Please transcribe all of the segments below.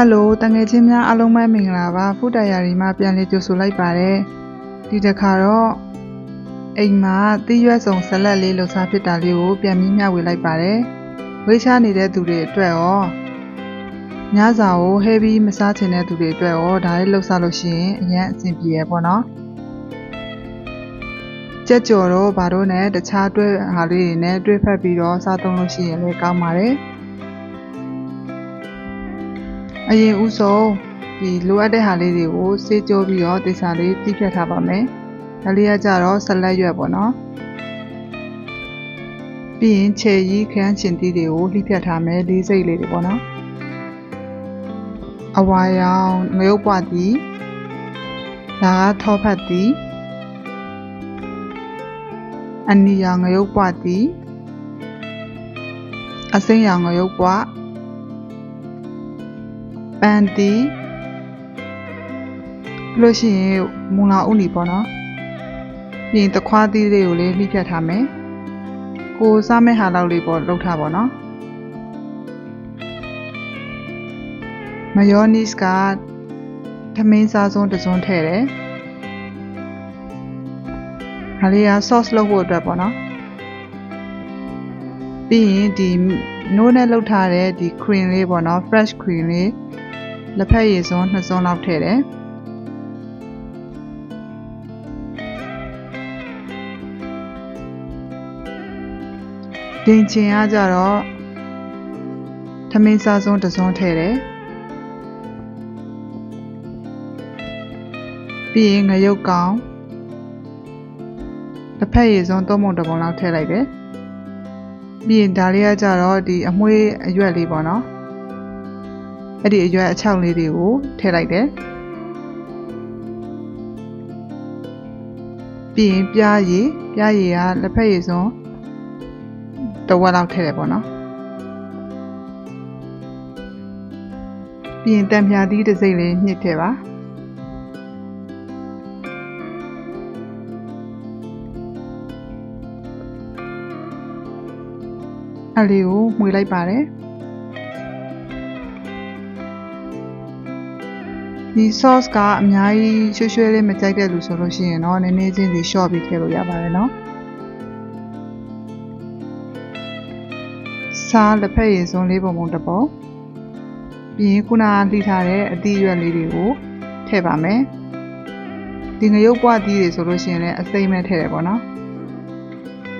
ဟယ်လိုတငယ်ချင်းများအားလုံးပဲမင်္ဂလာပါဖူဒိုင်ယာရီမှာပြန်လည်ကြိုဆိုလိုက်ပါတယ်ဒီတစ်ခါတော့အိမ်မှာသီးရွက်စုံဆက်လက်လေးလှူစားဖြစ်တာလေးကိုပြန်ပြီးမျှဝေလိုက်ပါတယ်ဝေးချနေတဲ့သူတွေအတွက်ရောညစာကို heavy မစားချင်တဲ့သူတွေအတွက်ရောဒါလေးလှူစားလို့ရှိရင်အရင်အဆင်ပြေရပေါ့နော်ကြက်ကြော်တော့ဘာလို့နဲ့တခြားတွဲဟာလေးတွေနဲ့တွဲဖက်ပြီးတော့စားသုံးလို့ရှိရင်လည်းကောင်းပါတယ် အရင်ဦးဆုံးဒီလိုအပ်တဲ့ဟာလေးတွေကိုစေးကြောပြီးတော့တေချာလေးတိဖြတ်ထားပါမယ်။ဒါလေးကကြတော့ဆက်လက်ရွက်ပေါ့နော်။ပြီးရင်ခြေရီးခန်းချင်တီးတွေကိုလှိဖြတ်ထားမယ်လေးစိတ်လေးတွေပေါ့နော်။အဝါရောင်ငရုတ်ပွားတီဒါကထောဖတ်တီအနီရောင်ငရုတ်ပွားတီအစိမ်းရောင်ငရုတ်ပွား ပန်တီပြီးလို့ရှိရင်မူလာဥနီပေါ့နော်ပြီးရင်တခွားသီးလေးကိုလေးလှိဖြတ်ထားမယ်ကိုစားမဲ့ဟာလောက်လေးပေါ့လုပ်ထားပါတော့မယောနီစ်ကသမင်းစားစုံတစ်စုံထည့်တယ်ဟာလေးက sauce လုပ်ဖို့အတွက်ပေါ့နော်ပြီးရင်ဒီနိုးနဲ့လုပ်ထားတဲ့ဒီ cream လေးပေါ့နော် fresh cream လေး လက်ဖက်ရည်စွန်းနှစ်စွန်းလောက်ထည့်တယ်ဒင်ချင်ကကြတော့သမင်းစားစွန်းတစ်စွန်းထည့်တယ်ပြီးရင်ငရုတ်ကောင်လက်ဖက်ရည်စွန်းသုံးပုံတစ်ပုံလောက်ထည့်လိုက်တယ်ပြီးရင်ဒါလေးကကြတော့ဒီအမွှေးအရွက်လေးပေါ့နော် အဲ့ဒီအရွက်အချောက်လေးတွေကိုထည့်လိုက်တယ်ပြီးရင်ပြားရည်ပြားရည်ကလက်ဖက်ရည်စွန်းတစ်ဝက်လောက်ထည့်တယ်ပေါ့နော်ပြီးရင်တံမြာသီးတစ်စိမ့်လေးညှစ်ထည့်ပါအဲ့လေးကိုမှွေလိုက်ပါတယ် ဒီ sauce ကအများကြီးရွှဲရွှဲလေးမကြိုက်တဲ့လူဆိုလို့ရှိရင်တော့နည်းနည်းချင်းစီ short ပြီးထည့်လို့ရပါတယ်နော်စားလက်ဖက်ရည်စွန်းလေးပုံပုံတစ်ပုံပြီးရင်ခုနကလှိထားတဲ့အသီးရွက်လေးတွေကိုထည့်ပါမယ်ဒီငရုတ်ပွားသီးတွေဆိုလို့ရှိရင်လည်းအစိမ့်မဲ့ထည့်တယ်ပေါ့နော်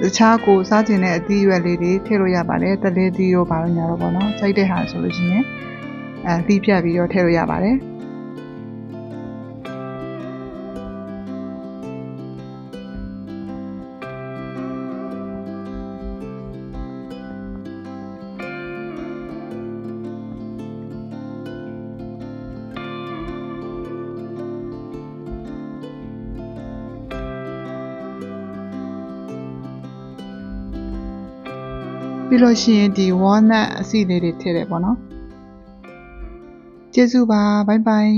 တခြားကိုစားကျင်တဲ့အသီးရွက်လေးတွေထည့်လို့ရပါတယ်တလေးသီးတို့ဘာလို့ညာတော့ပေါ့နော်ကြိုက်တဲ့ဟာဆိုလို့ရှိရင်အဲသီးဖြတ်ပြီးတော့ထည့်လို့ရပါတယ် ပြီးလို့ရှိရင်ဒီ walnut အစီလေးတွေထည့်တယ်ပေါ့နော်ကျေးဇူးပါဘိုင်ဘိုင်